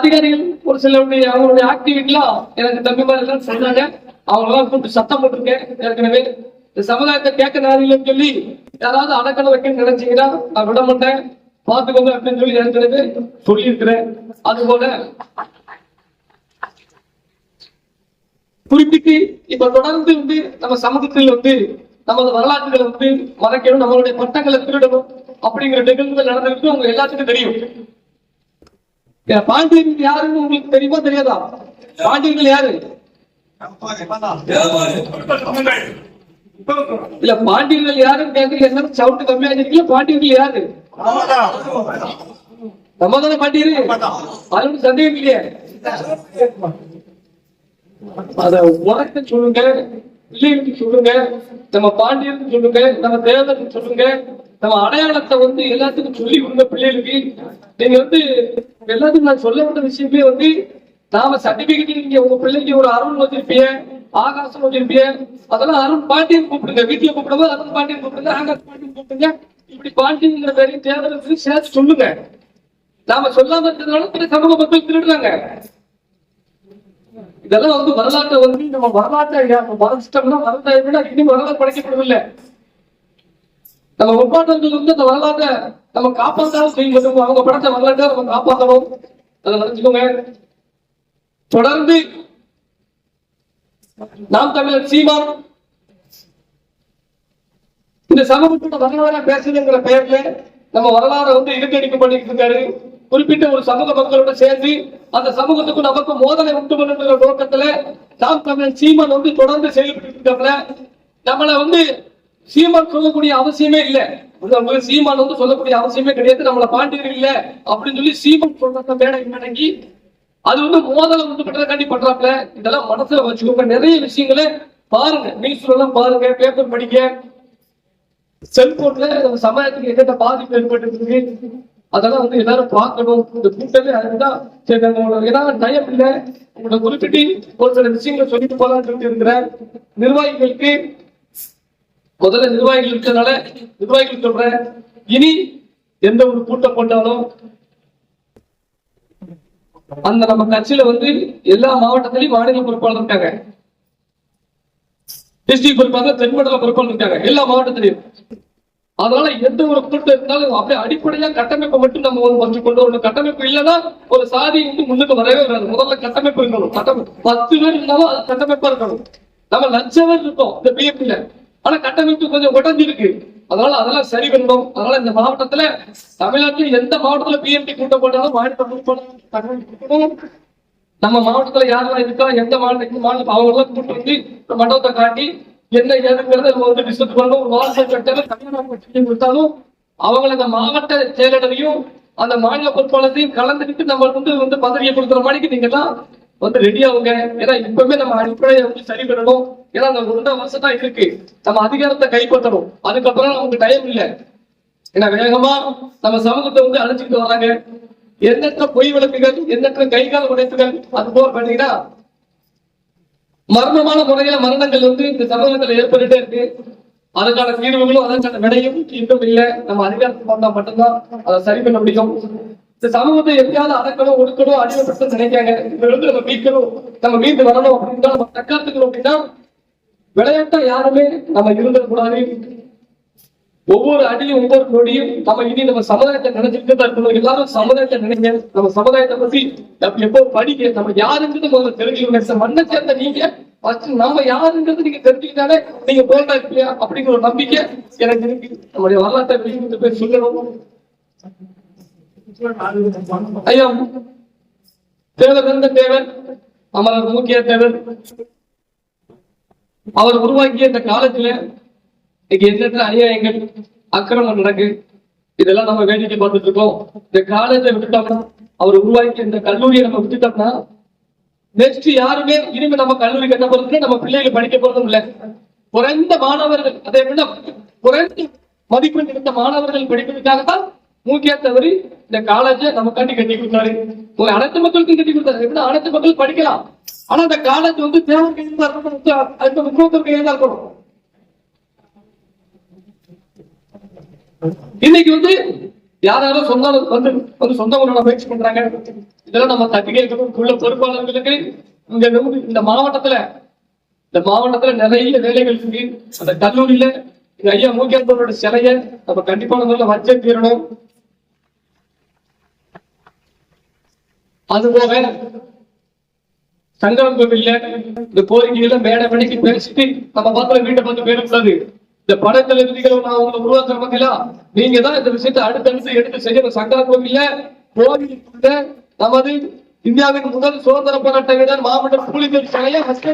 அதிகாரிகள் ஒரு சிலருடைய அவங்களுடைய ஆக்டிவிட்டிலாம் எனக்கு தம்பி மாதிரி சொன்னாங்க. அவங்க கூப்பிட்டு சத்தம் போட்டிருக்கேன். ஏற்கனவே இந்த சமுதாயத்தை கேட்க நாதிலன்னு சொல்லி யாராவது அடக்கணம் வைக்கணும்னு நினைச்சீங்கன்னா நான் விட மாட்டேன். பார்த்துக்கோங்க அப்படின்னு சொல்லி ஏற்கனவே சொல்லியிருக்கிறேன். அது போல குறிப்பிட்டு இப்ப தொடர்ந்து வந்து நம்ம சமூகத்தில் வந்து நமது வரலாற்றுகளை வந்து மறைக்கணும் நம்மளுடைய பட்டங்களை திருடணும் அப்படிங்கிற நிகழ்வுகள் நடந்திருக்கு. அவங்க எல்லாத்துக்கும் தெரியும். பாண்டியர்கள் யாருன்னு உங்களுக்கு தெரியுமா தெரியாதா? பாண்டியர்கள் யாரு? இல்ல பாண்டியர்கள் யாருன்னு கேக்குறீங்க என்ன சவுண்ட் கம்மியா இருக்கீங்க பாண்டியர்கள் யாரு? நம்ம தானே பாண்டியர் அது சந்தேகம் இல்லையே. அத உனக்கு சொல்லுங்க பிள்ளைகளுக்கு சொல்லுங்க நம்ம பாண்டியருக்கு சொல்லுங்க நம்ம தேவதற்கு சொல்லுங்க நம்ம அடையாளத்தை வந்து எல்லாத்துக்கும் சொல்லி கொடுங்க பிள்ளைகளுக்கு. நீங்க வந்து எல்லாத்துக்கும் நான் சொல்ல விஷயமே வந்து நாம சர்டிபிகேட் நீங்க உங்க பிள்ளைக்கு ஒரு அருண் வச்சிருப்பீங்க ஆகாசம் வச்சிருப்பீங்க அதெல்லாம் அருண் பாண்டியன் கூப்பிடுங்க. வீட்டுல கூப்பிடும்போது அருண் பாண்டியன் கூப்பிடுங்க ஆகாஷ் பாண்டியன் கூப்பிடுங்க. இப்படி பாண்டியங்கிற பேரையும் தேவதற்கு சேர்த்து சொல்லுங்க. நாம சொல்லாம இருக்கிறதுனால பிற சமூக மக்கள் திருடுறாங்க. இதெல்லாம் வந்து வரலாற்றை வந்து நம்ம வரலாற்றை மறைச்சிட்டோம்னா வரலாற்றை விட இனி வரலாறு படைக்கப்படவில்லை. நம்ம முப்பாட்டர்கள் வந்து அந்த வரலாற்றை நம்ம காப்பாற்றாலும் செய்ய வேண்டும் அவங்க படத்த வரலாற்றை நம்ம காப்பாற்றணும் அதை நினைச்சுக்கோங்க தொடர்ந்து நாம் தமிழர் சீமா இந்த சமூகத்தோட வரலாற பேசுதுங்கிற பெயர்ல நம்ம வரலாறை வந்து இழுக்கடிக்க பண்ணிட்டு இருக்காரு. குறிப்பிட்ட ஒரு சமூக மக்களோட சேர்ந்து அந்த சமூகத்துக்கு நமக்கு மோதலை உண்டு பண்ணுங்கிற நோக்கத்துல நாம் தமிழர் சீமான் வந்து தொடர்ந்து செயல்பட்டு இருக்காப்ல நம்மளை வந்து சீமான் சொல்லக்கூடிய அவசியமே இல்ல. சீமான் வந்து சொல்லக்கூடிய அவசியமே கிடையாது. நம்மள பாண்டியர்கள் இல்ல அப்படின்னு சொல்லி சீமான் சொல்றத மேடை மடங்கி அது வந்து மோதலை வந்து பண்றதுக்காண்டி பண்றாப்ல இதெல்லாம் மனசுல வச்சுக்கோங்க. நிறைய விஷயங்களை பாருங்க. நியூஸ்ல எல்லாம் பாருங்க. பேப்பர் படிக்க செல்போன்ல நம்ம சமயத்துக்கு என்னென்ன பாதிப்பு ஏற்பட்டு அதெல்லாம் வந்து எல்லாரும் பார்க்கணும். இந்த கூட்டமே அதுதான். சரி உங்களுக்கு ஏதாவது டயம் இல்லை உங்களை குறிப்பிட்டு ஒரு சில விஷயங்களை சொல்லிட்டு போகலான்னு சொல்லிட்டு நிர்வாகிகளுக்கு முதல்ல நிர்வாகிகள் இருக்கிறதுனால நிர்வாகிகள் சொல்றேன். இனி எந்த ஒரு கூட்டம் போட்டாலும் அந்த நம்ம கட்சியில வந்து எல்லா மாவட்டத்திலையும் மாநில பொறுப்பாளர் இருக்காங்க. டிஸ்ட்ரிக்ட் பொறுப்பாளர் தென்மண்டல பொறுப்பாளர் இருக்காங்க. எல்லா மாவட்டத்திலையும். அதனால எந்த ஒரு கூட்டம் இருந்தாலும் அப்படியே அடிப்படையா கட்டமைப்பை மட்டும் நம்ம ஒரு கொஞ்சம் கொண்டு வரணும். கட்டமைப்பு இல்லைன்னா ஒரு சாதி வந்து முன்னுக்கு வரவே வராது. முதல்ல கட்டமைப்பு இருக்கணும். கட்டமைப்பு. பத்து பேர் இருந்தாலும் அது கட்டமைப்பா இருக்கணும். நம்ம லட்சம் பேர் இருக்கோம். இந்த பிஎப்பில ஆனா கட்டமைப்பு கொஞ்சம் உடஞ்சி இருக்கு அதனால அதெல்லாம் சரி பண்ணணும் அதனால இந்த மாவட்டத்துல தமிழ்நாட்டில் எந்த மாவட்டத்துல பிஎம்பி கூட்டம் போட்டாலும் மாநில தகவல் நம்ம மாவட்டத்துல யாரெல்லாம் இருக்கா எந்த மாநிலத்துக்கு மாநில அவங்க எல்லாம் கூட்டு வந்து மண்டபத்தை காட்டி என்ன ஏதுங்கிறத நம்ம வந்து டிஸ்கஸ் பண்ணணும் ஒரு வாரத்தை கட்டாலும் தமிழ்நாடு கொடுத்தாலும் அவங்கள அந்த மாவட்ட செயலரையும் அந்த மாநில பொறுப்பாளரையும் கலந்துக்கிட்டு நம்ம வந்து வந்து பதவியை கொடுக்குற மாதிரிக்கு நீங்க தான் வந்து ரெடி ஆகுங்க. ஏன்னா இப்பவுமே நம்ம அடிப்படையை வந்து சரி பண்ணணும். ஏன்னா அந்த ரெண்டு வருஷம் தான் இருக்கு. நம்ம அதிகாரத்தை கைப்பற்றணும். அதுக்கப்புறம் நமக்கு டைம் இல்லை. ஏன்னா வேகமா நம்ம சமூகத்தை வந்து அழைச்சிட்டு வராங்க. எண்ணற்ற பொய் விளக்குகள் எண்ணற்ற கைகால உடைப்புகள் அது போல பாத்தீங்கன்னா மர்மமான முறையில மரணங்கள் வந்து இந்த சமூகத்துல ஏற்பட்டுட்டே இருக்கு. அதற்கான தீர்வுகளும் அதற்கான விடையும் இன்னும் இல்ல. நம்ம அதிகாரத்துக்கு வந்தா மட்டும்தான் அதை சரி பண்ண முடியும். இந்த சமூகத்தை எப்படியாவது அடக்கணும் ஒடுக்கணும் அடிமைப்படுத்த நினைக்காங்க. இதுல இருந்து நம்ம மீட்கணும் நம்ம மீண்டு வரணும் அப்படின்னா நம்ம தற்காத்துக்கணும் அப்படின்னா விளையாட்டா யாருமே நம்ம இருந்துடக்கூடாது ஒவ்வொரு அடியும் ஒவ்வொரு நொடியும் நம்ம இனி நம்ம சமுதாயத்தை நினைச்சுட்டு தான் இருக்கணும். எல்லாரும் சமுதாயத்தை நினைங்க. நம்ம சமுதாயத்தை பத்தி நம்ம எப்போ படிக்க நம்ம யாருங்கிறது முதல்ல தெரிஞ்சுக்கணும். மண்ணை சேர்ந்த நீங்க ஃபர்ஸ்ட் நம்ம யாருங்கிறது நீங்க தெரிஞ்சுக்கிட்டாலே நீங்க போராட்டா இருப்பீங்க அப்படிங்கிற ஒரு நம்பிக்கை எனக்கு இருக்கு. நம்முடைய வரலாற்றை வெளியிட்டு போய் சொல்லணும். ஐயா தேவர் இருந்த தேவர் அமரர் முக்கிய தேவர் அவர் உருவாக்கிய இந்த காலத்துல இன்னைக்கு எண்ணற்ற அநியாயங்கள் அக்கிரமம் நடக்கு இதெல்லாம் நம்ம வேடிக்கை பார்த்துட்டு இருக்கோம். இந்த காலேஜை விட்டுட்டோம்னா அவர் உருவாக்கி இந்த கல்லூரியை நம்ம விட்டுட்டோம்னா நெக்ஸ்ட் யாருமே இனிமே நம்ம கல்லூரி கட்ட போறது நம்ம பிள்ளைகள் படிக்க போறதும் இல்ல. குறைந்த மாணவர்கள் அதை எப்படின்னா குறைந்த மதிப்பெண் எடுத்த மாணவர்கள் படிப்பதற்காக தான் முக்கிய தவறி இந்த காலேஜை நம்ம கட்டி கட்டி கொடுத்தாரு. ஒரு அனைத்து மக்களுக்கும் கட்டி கொடுத்தாரு. எப்படின்னா அனைத்து மக்கள் படிக்கலாம்? ஆனா அந்த காலேஜ் வந்து தேவர் கையில் தான் இருக்கணும். முக்கியத்துவம் கையில் தான் இருக்கணும். இன்னைக்கு வந்து யாராலும் சொந்த வந்து வந்து சொந்த ஊரோட பயிற்சி பண்றாங்க. இதெல்லாம் நம்ம தட்டி உள்ள பொறுப்பாளர்களுக்கு இங்க இந்த மாவட்டத்துல இந்த மாவட்டத்துல நிறைய வேலைகள் இருக்கு. அந்த கல்லூரியில இந்த ஐயா மூக்கியாந்தோட சிலைய நம்ம கண்டிப்பான முறையில வச்சே தீரணும். அது போக சங்கரம் கோவில்ல இந்த கோரிக்கையில மேடை மணிக்கு பேசிட்டு நம்ம பார்த்துல வீட்டை பார்த்து போயிடக்கூடாது இந்த படத்துல இருந்தீங்க நான் உங்களை உருவாக்குற பார்த்தீங்களா நீங்க தான் இந்த விஷயத்தை அடுத்தடுத்து எடுத்து செய்யணும் சங்கர கோவில்ல கோவிலுக்குள்ள நமது இந்தியாவின் முதல் சுதந்திர போராட்ட வீரர் மாவட்ட கூலி சிலையை ஃபர்ஸ்ட்